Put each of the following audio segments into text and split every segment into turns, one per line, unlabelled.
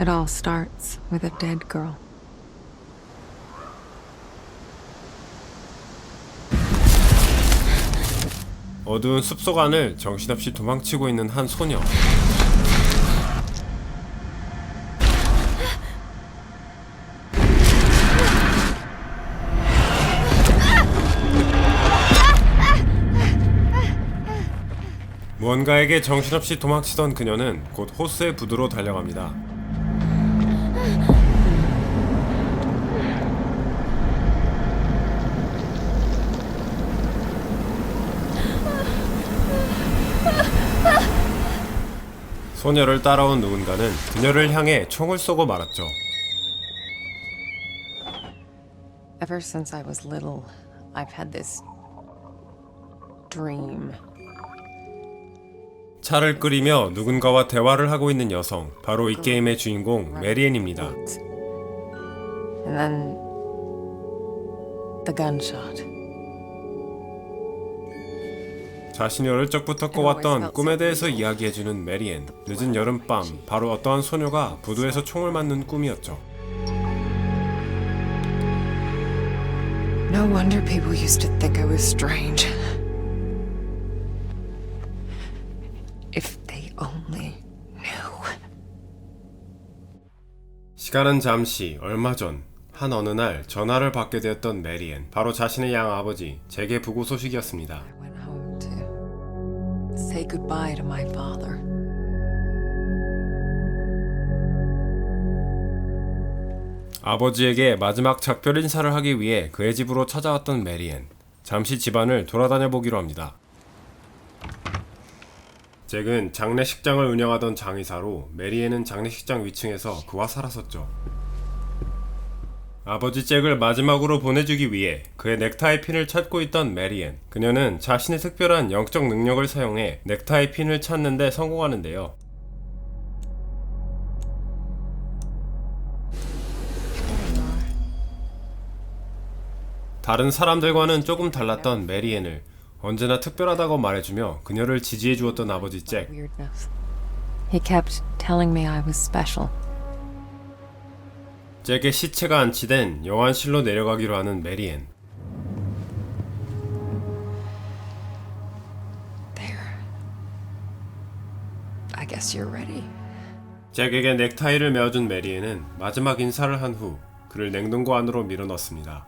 It all starts with a dead girl.
어두운 숲속 안을 정신없이 도망치고 있는 한 소녀. 무언가에게 정신없이 도망치던 그녀는 곧 호스의 부두로 달려갑니다. 소녀를 따라온 누군가는 그녀를 향해 총을 쏘고 말았죠.
Ever since I was little, I've had this dream.
차를 끓이며 누군가와 대화를 하고 있는 여성, 바로 이 게임의 주인공 메리엔입니다.
And then the gunshot.
자신이 어릴 적부터 꿔왔던 꿈에 대해서 이야기해주는 메리엔. 늦은 여름밤, 바로 어떠한 소녀가 부두에서 총을 맞는 꿈이었죠.
No wonder people used to think I was strange. If they only knew.
시간은 잠시 얼마 전 한 어느 날 전화를 받게 되었던 메리엔. 바로 자신의 양 아버지 재계 부고 소식이었습니다.
Say goodbye to my father.
아버지에게 마지막 작별 인사를 하기 위해 그의 집으로 찾아왔던 메리엔. 잠시 집안을 돌아다녀 보기로 합니다. 잭은 장례식장을 운영하던 장의사로 메리엔은 장례식장 위층에서 그와 살았었죠. 아버지 잭을 마지막으로 보내주기 위해 그의 넥타이 핀을 찾고 있던 메리엔. 그녀는 자신의 특별한 영적 능력을 사용해 넥타이 핀을 찾는데 성공하는데요. 다른 사람들과는 조금 달랐던 메리엔을 언제나 특별하다고 말해주며 그녀를 지지해 주었던 아버지 잭.
He kept telling me I was special.
잭의 시체가 안치된 영안실로 내려가기로 하는 메리엔.
There. I guess you're ready.
잭에게 넥타이를 메어준 메리엔은 마지막 인사를 한 후 그를 냉동고 안으로 밀어넣습니다.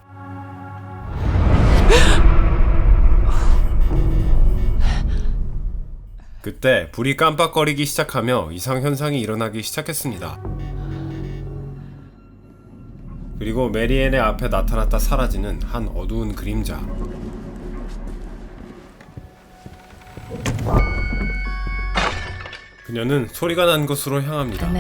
그때 불이 깜빡거리기 시작하며 이상 현상이 일어나기 시작했습니다. 그리고 메리엔의 앞에 나타났다 사라지는 한 어두운 그림자. 그녀는 소리가 난 곳으로 향합니다.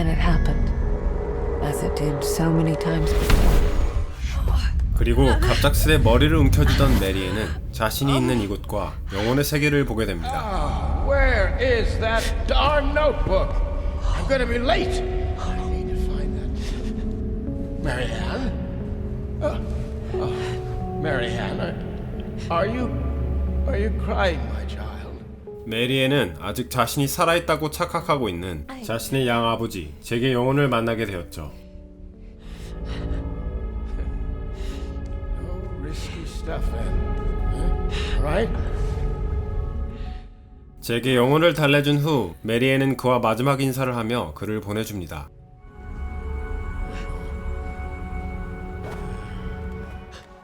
그리고 갑작스레 머리를 움켜쥐던 메리에는 자신이 있는 이곳과 영혼의 세계를 보게 됩니다.
Where is that darn notebook? I'm gonna be late. Marianne? Uh, uh, Marianne, are you are you crying, my child?
메리에는 아직 자신이 살아있다고 착각하고 있는 자신의 양 아버지 잭의 영혼을 만나게 되었죠.
No risky stuff, then. Huh? Right?
잭의 영혼을 달래준 후 메리에는 그와 마지막 인사를 하며 그를 보내줍니다.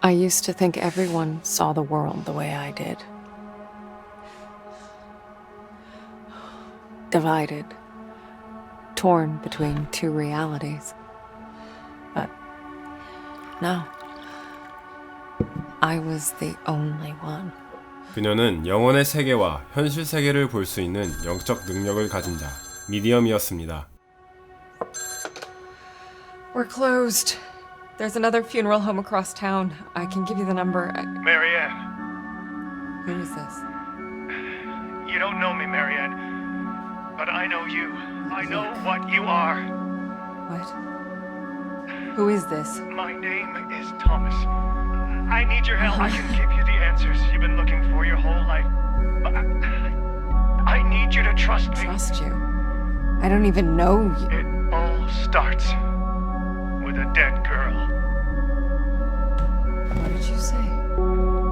I used to think everyone saw the world the way I did. Divided, torn between two realities. But no. I was the only one.
그녀는 영혼의 세계와 현실 세계를 볼 수 있는 영적 능력을 가진 자, 미디엄이었습니다.
We're closed. There's another funeral home across town. I can give you the number. I-
Marianne,
Who is this?
you don't know me, Marianne, but I know you. I know what you are.
What? Who is this?
My name is Thomas. I need your help. I can give you the answers you've been looking for your whole life. But I, I need you to trust me.
Trust you. I don't even know you.
It all starts a dead girl.
What did you say?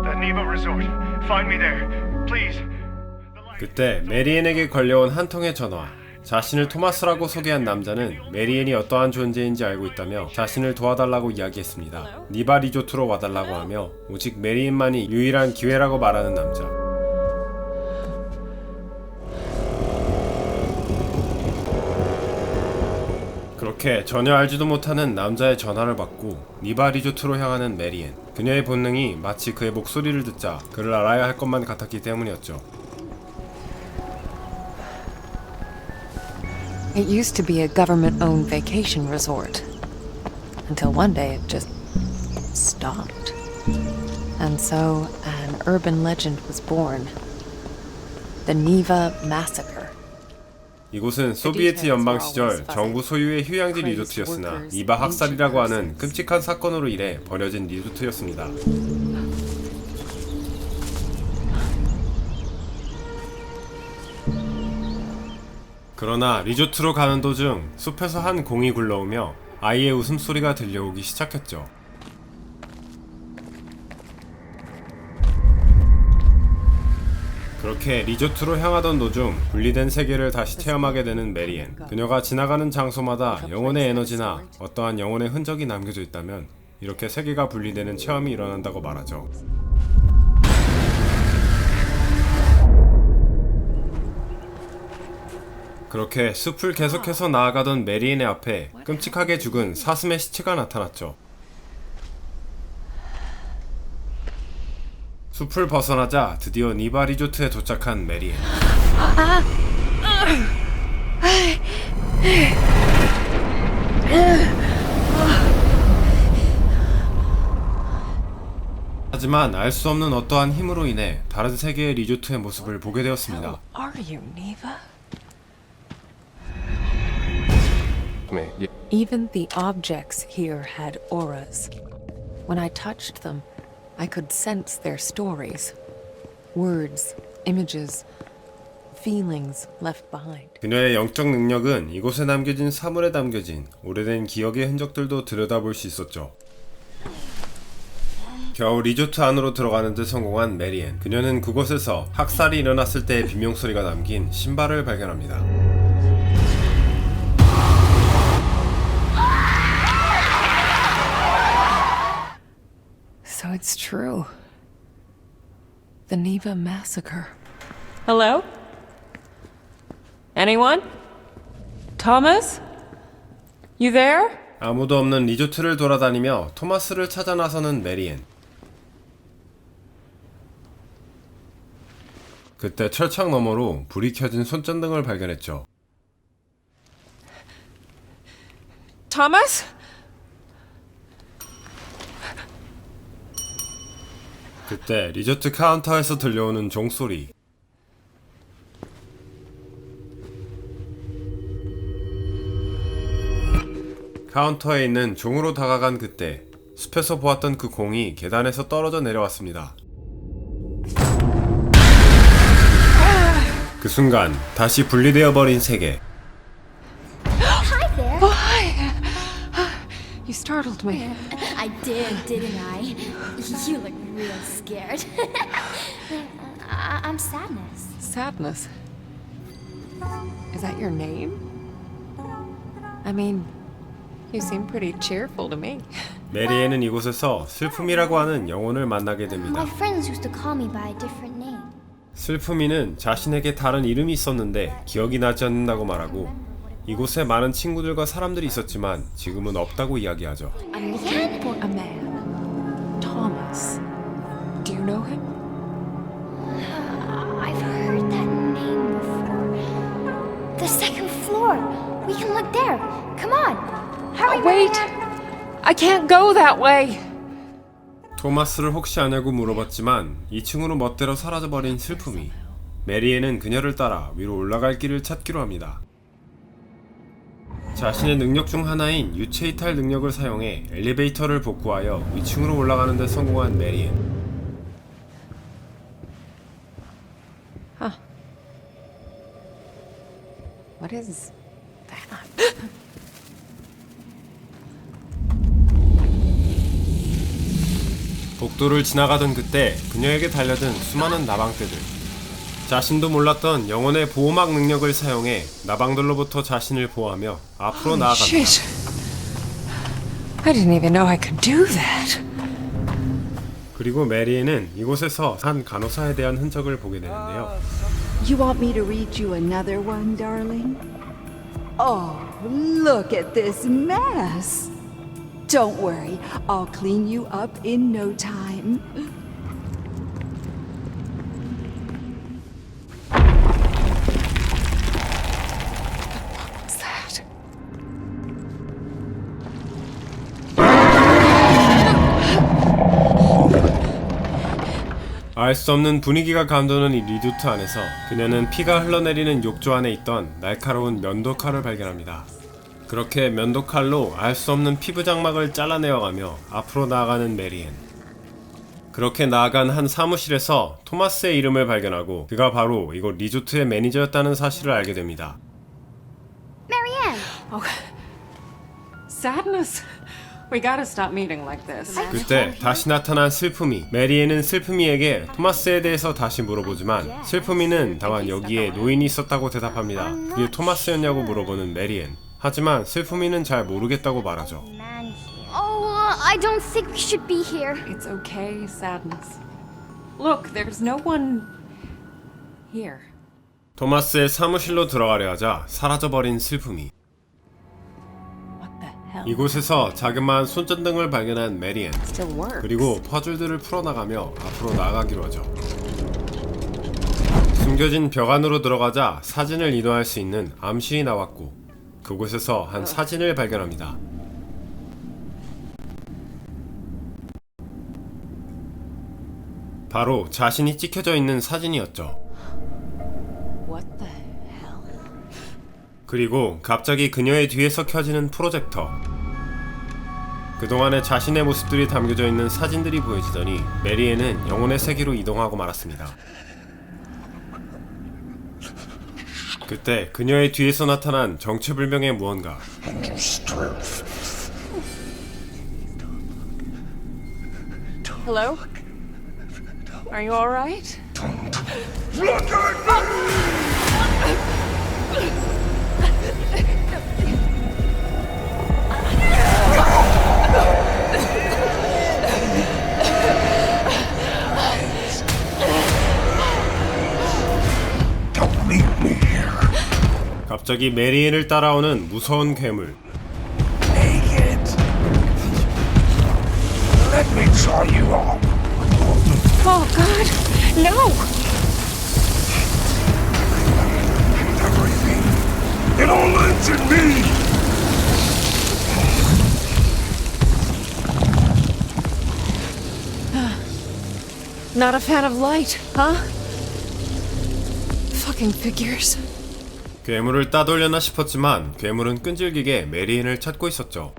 The Neva Resort. Find me there. Please.
그때 메리앤에게 걸려온 한 통의 전화. 자신을 토마스라고 소개한 남자는 메리앤이 어떠한 존재인지 알고 있다며 자신을 도와달라고 이야기했습니다. 니바 리조트로 와달라고 하며 오직 메리앤만이 유일한 기회라고 말하는 남자. 그렇게 전혀 알지도 못하는 남자의 전화를 받고 니바 리조트로 향하는 메리앤. 그녀의 본능이 마치 그의 목소리를 듣자 그를 알아야 할 것만 같았기 때문이었죠.
It used to be a government owned vacation resort. Until one day it just stopped. And so an urban legend was born the Neva Massacre.
이곳은 소비에트 연방 시절 정부 소유의 휴양지 리조트였으나 니바 학살이라고 하는 끔찍한 사건으로 인해 버려진 리조트였습니다. 그러나 리조트로 가는 도중 숲에서 한 공이 굴러오며 아이의 웃음소리가 들려오기 시작했죠. 그렇게 리조트로 향하던 도중 분리된 세계를 다시 체험하게 되는 메리앤. 그녀가 지나가는 장소마다 영혼의 에너지나 어떠한 영혼의 흔적이 남겨져 있다면 이렇게 세계가 분리되는 체험이 일어난다고 말하죠. 그렇게 숲을 계속해서 나아가던 메리앤의 앞에 끔찍하게 죽은 사슴의 시체가 나타났죠. 숲을 벗어나자 드디어 니바 리조트에 도착한 메리앤. 하지만 알 수 없는 어떠한 힘으로 인해 다른 세계의 리조트의 모습을 보게 되었습니다.
Are you Neva?
Me. Y-
Even the objects here had auras. When I touched them, I could sense their stories words, images, feelings left behind.
그녀의 영적 능력은 이곳에 남겨진 사물에 담겨진 오래된 기억의 흔적들도 들여다볼 수 있었죠. 겨우 리조트 안으로 들어가는 데 성공한 메리앤. 그녀는 그곳에서 학살이 일어났을 때의 비명 소리가 담긴 신발을 발견합니다.
It's true. The Neva Massacre.
Hello? Anyone? Thomas? You there?
아무도 없는 리조트를 돌아다니며 토마스를 찾아 나서는 메리앤. 그때 철창 너머로 불이 켜진 손전등을 발견했죠.
Thomas?
그때 리조트 카운터에서 들려오는 종소리. 카운터에 있는 종으로 다가간 그때 숲에서 보았던 그 공이 계단에서 떨어져 내려왔습니다. 그 순간 다시 분리되어 버린 세계.
Startled me.
I did, didn't I? You look real scared. I- I'm sadness.
Sadness. Is that your name? I mean, you seem pretty cheerful to me.
메리에는 이곳에서 슬픔이라고 하는 영혼을 만나게 됩니다.
My friends used to call me by a different name.
슬픔이는 자신에게 다른 이름이 있었는데 기억이 나지 않는다고 말하고 이곳에 많은 친구들과 사람들이 있었지만 지금은 없다고 이야기하죠.
A man or a man? Thomas. Do you know him?
I've heard that name before. The second floor. We can look there. Come on. Hurry,
wait.
Marianne.
I can't go that way!
토마스를 혹시 아냐고 물어봤지만 2층으로 멋대로 사라져버린 슬픔이 메리에는 그녀를 따라 위로 올라갈 길을 찾기로 합니다. 자신의 능력 중 하나인 유체 이탈 능력을 사용해 엘리베이터를 복구하여 위층으로 올라가는 데 성공한 메리엔. 아.
What is that
복도를 지나가던 그때 그녀에게 달려든 수많은 나방떼들. 자신도 몰랐던 영혼의 보호막 능력을 사용해 나방들로부터 자신을 보호하며 앞으로 나아간다.
Shit. I didn't even know I could do that.
그리고 메리에는 이곳에서 한 간호사에 대한 흔적을 보게 되는데요.
You want me to read you another one, darling? Oh, look at this mess. Don't worry, I'll clean you up in no time.
알 수 없는 분위기가 감도는 이 리두트 안에서 그녀는 피가 흘러내리는 욕조 안에 있던 날카로운 면도칼을 발견합니다. 그렇게 면도칼로 알 수 없는 피부 장막을 잘라내어가며 앞으로 나아가는 메리엔. 그렇게 나아간 한 사무실에서 토마스의 이름을 발견하고 그가 바로 이곳 리조트의 매니저였다는 사실을 알게 됩니다.
Marianne!
Sadness. We gotta stop meeting like this.
그때 다시 나타난 슬픔이 메리에는 슬픔이에게 토마스에 대해서 다시 물어보지만 슬픔이는 다만 여기에 노인이 있었다고 대답합니다. 그게 토마스였냐고 물어보는 메리엔. 하지만 슬픔이는 잘 모르겠다고 말하죠.
Man here. Oh, uh, I don't think we should be here.
It's okay, sadness. Look, there's no one here.
토마스의 사무실로 들어가려 하자 사라져버린 슬픔이. 이곳에서 자그마한 손전등을 발견한
works.
그리고 퍼즐들을 풀어나가며 앞으로 나아가기로 하죠. 숨겨진 벽 안으로 들어가자 사진을 이동할 수 있는 암실이 나왔고 그곳에서 한 사진을 발견합니다. 바로 자신이 찍혀져 있는 사진이었죠. 그리고 갑자기 그녀의 뒤에서 켜지는 프로젝터. 그동안의 자신의 모습들이 담겨져 있는 사진들이 보여지더니 메리에는 영혼의 세계로 이동하고 말았습니다. 그때 그녀의 뒤에서 나타난 정체불명의 무언가.
Hello? Are you alright?
Don't
갑자기 메리엔을 따라오는 무서운 괴물.
Naked. Let me try you on.
Oh, God! No!
Everything. It all ends in me.
Not a fan of light, huh? Fucking figures.
괴물을 따돌려나 싶었지만 괴물은 끈질기게 메리엔을 찾고 있었죠.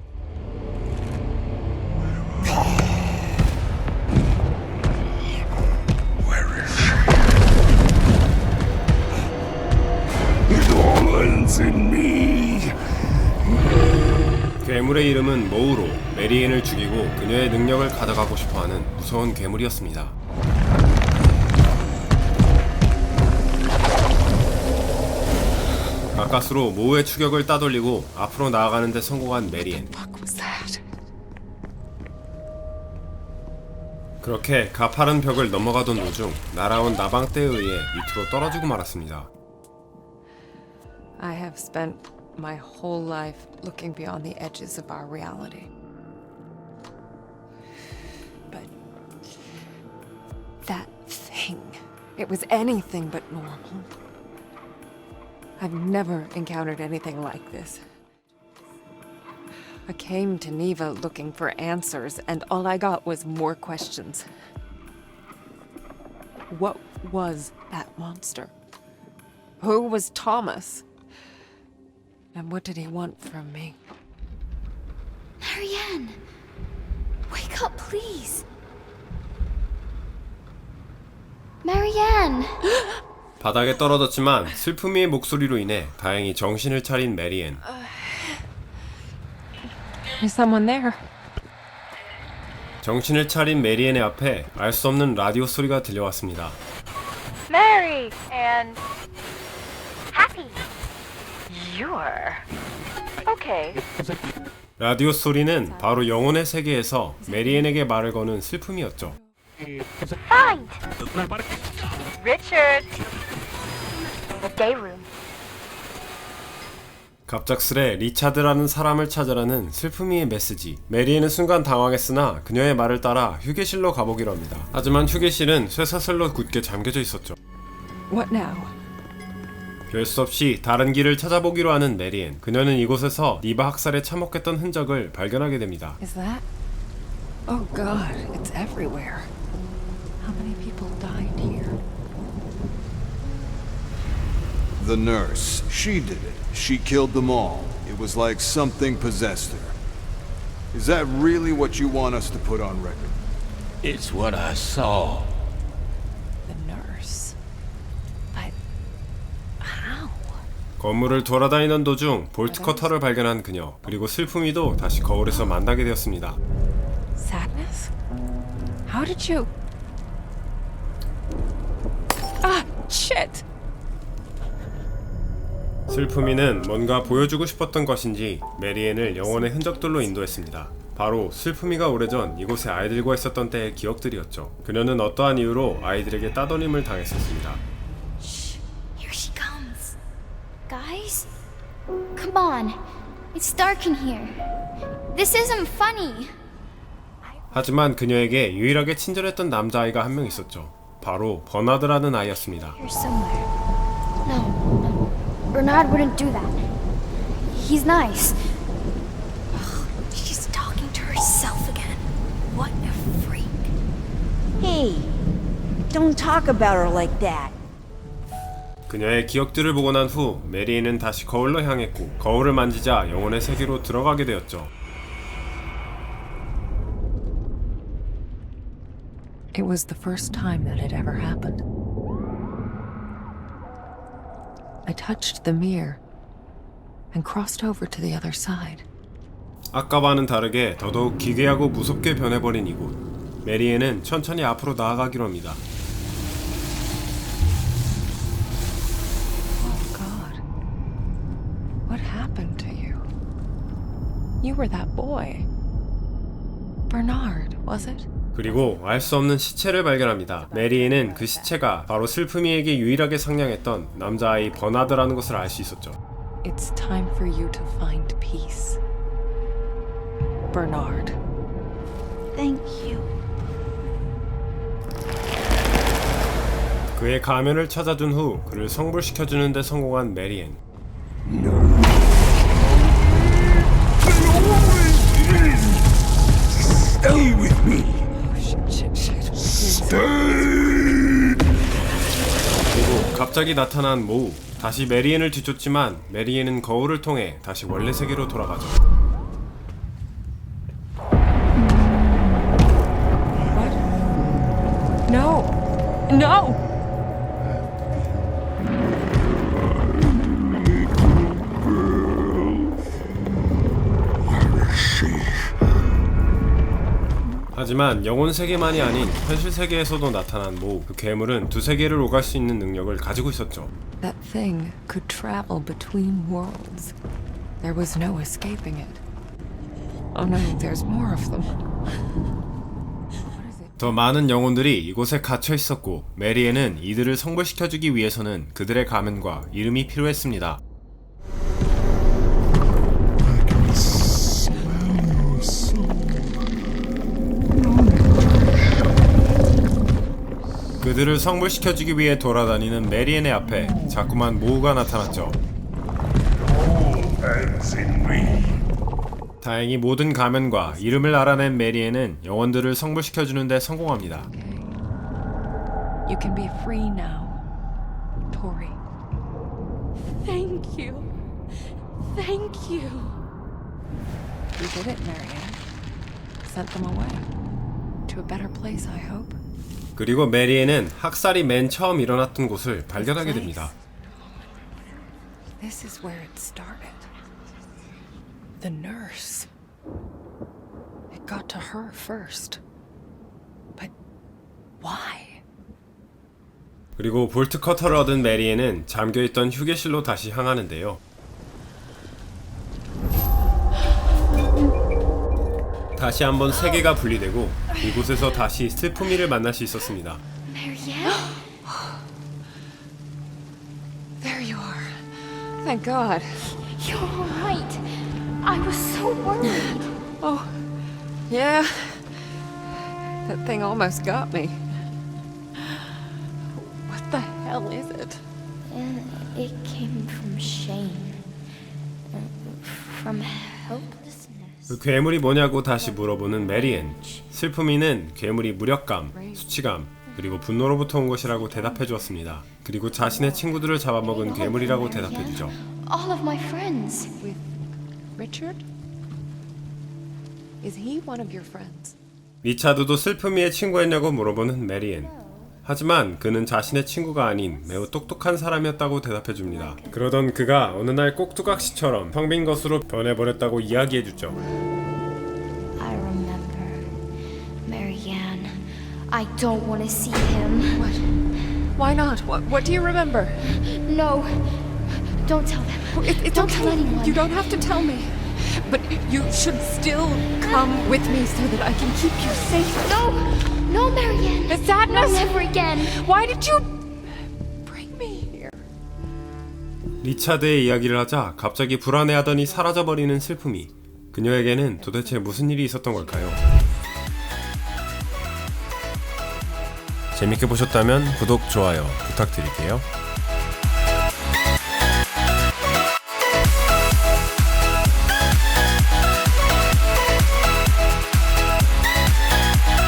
괴물의 이름은 모우로 메리엔을 죽이고 그녀의 능력을 가져가고 싶어하는 무서운 괴물이었습니다. 가까스로 모우의 추격을 따돌리고 앞으로 나아가는 데 성공한 메리엔. 그렇게 가파른 벽을 넘어가던 도중 날아온 나방떼에 의해 밑으로 떨어지고 말았습니다.
I have spent my whole life looking beyond the edges of our reality. But that thing, it was anything but normal. I've never encountered anything like this. I came to Neva looking for answers, and all I got was more questions. What was that monster? Who was Thomas? And what did he want from me?
Marianne! Wake up, please. Marianne!
바닥에 떨어졌지만 슬픔이의 목소리로 인해 다행히 정신을 차린 메리엔.
Is someone there?
정신을 차린 메리앤의 앞에 알 수 없는 라디오 소리가 들려왔습니다.
Mary and happy. You're okay.
라디오 소리는 바로 영혼의 세계에서 메리앤에게 말을 거는 슬픔이었죠.
Find Richard. The day room.
갑작스레 리차드라는 사람을 찾아라는 슬픔이의 메시지. 메리앤은 순간 당황했으나 그녀의 말을 따라 휴게실로 가보기로 합니다. 하지만 휴게실은 쇠사슬로 굳게 잠겨져 있었죠.
What now?
별 수 없이 다른 길을 찾아보기로 하는 메리앤. 그녀는 이곳에서 니바 학살에 참혹했던 흔적을 발견하게 됩니다.
Is that? Oh god, it's everywhere. How many people died
The nurse. She did it. She killed them all. It was like something possessed her. Is that really what you want us to put on record?
It's what I saw.
The nurse. But how?
건물을 돌아다니던 도중 볼트 커터를 발견한 그녀. 그리고 슬픔이도 다시 거울에서 만나게 되었습니다.
Sadness? How did you?
Ah, shit!
슬픔이는 뭔가 보여주고 싶었던 것인지 메리앤을 영혼의 흔적들로 인도했습니다. 바로 슬픔이가 오래전 이곳에 아이들과 있었던 때의 기억들이었죠. 그녀는 어떠한 이유로 아이들에게 따돌림을 당했었습니다.
Here she comes. Guys? Come on. It's dark in here. This isn't funny.
하지만 그녀에게 유일하게 친절했던 남자아이가 한 명 있었죠. 바로 버나드라는 아이였습니다.
Here somewhere. No, no. Bernard wouldn't do that. He's nice. Ugh, She's talking to herself again. What a freak.
Hey, don't talk about her like that.
그녀의 기억들을 보고 난 후 메리앤은 다시 거울로 향했고 거울을 만지자 영혼의 세계로 들어가게 되었죠.
It was the first time that had ever happened. I touched the mirror and crossed over to the other side.
아까와는 다르게 더더욱 기괴하고 무섭게 변해버린 이곳. 메리앤은 천천히 앞으로 나아가기로 합니다.
Oh God. What happened to you? You were that boy. Bernard, was it?
그리고 알 수 없는 시체를 발견합니다. 메리앤은 그 시체가 바로 슬픔이에게 유일하게 상냥했던 남자아이 버나드라는 것을 알 수 있었죠.
It's time for you to find peace. Bernard.
Thank you.
그의 가면을 찾아준 후 그를 성불시켜주는 데 성공한 메리앤.
Stay with me.
그리고 갑자기 나타난 모우. 다시 메리앤을 뒤쫓지만 메리앤은 거울을 통해 다시 원래 세계로 돌아가죠.
No! No!
하지만 영혼 세계만이 아닌 현실 세계에서도 나타난 모우. 그 괴물은 두 세계를 오갈 수 있는 능력을 가지고 있었죠.
That thing could travel between worlds. There was no escaping it.
Oh no, there's more of them.
더 많은 영혼들이 이곳에 갇혀 있었고 메리앤은 이들을 성불시켜주기 위해서는 그들의 가면과 이름이 필요했습니다. 그들을 성불시켜주기 위해 돌아다니는 메리앤의 앞에 자꾸만 모우가 나타났죠. 다행히 모든 가면과 이름을 알아낸 메리앤은 영혼들을 성불시켜주는데 성공합니다.
You can be free now, Tori.
Thank you. Thank you.
You did it, Marianne. Sent them away. To a better place, I hope.
그리고 메리앤은 학살이 맨 처음 일어났던 곳을 발견하게 됩니다.
This is where it started. The nurse. It got to her first.
Why?
그리고 볼트 커터를 얻은 메리앤은 잠겨있던 휴게실로 다시 향하는데요. 다시 한번 세계가 분리되고 이곳에서 다시 슬픔이를 만날 수 있었습니다.
Marianne?
There you are. Thank God.
You're all right. I was so worried.
Oh, yeah. That thing almost got me. What the hell is it?
And it came from shame. Uh, From helplessness.
그 괴물이 뭐냐고 다시 물어보는 메리앤. 슬픔이는 괴물이 무력감, 수치감, 그리고 분노로부터 온 것이라고 대답해 주었습니다. 그리고 자신의 친구들을 잡아먹은 괴물이라고 대답해 주죠.
All of my friends.
With Richard? Is he one of your friends?
리차드도 슬픔이의 친구였냐고 물어보는 메리앤. 하지만 그는 자신의 친구가 아닌 매우 똑똑한 사람이었다고 대답해 줍니다. 그러던 그가 어느 날 꼭두각시처럼 평빈 것으로 변해버렸다고 이야기해 주죠.
I remember. Marianne. I don't want to see him.
What? Why not? What, what do you remember?
No. Don't tell them.
It, it's
don't tell anyone.
You don't have to tell me. But you should still come with me so that I can keep you safe.
No! No, Marianne!
Is that
no, never again!
Why did you bring me here?
리차드의 이야기를 하자 갑자기 불안해하더니 사라져버리는 슬픔이. 그녀에게는 도대체 무슨 일이 있었던 걸까요? 재밌게 보셨다면 구독, 좋아요 부탁드릴게요.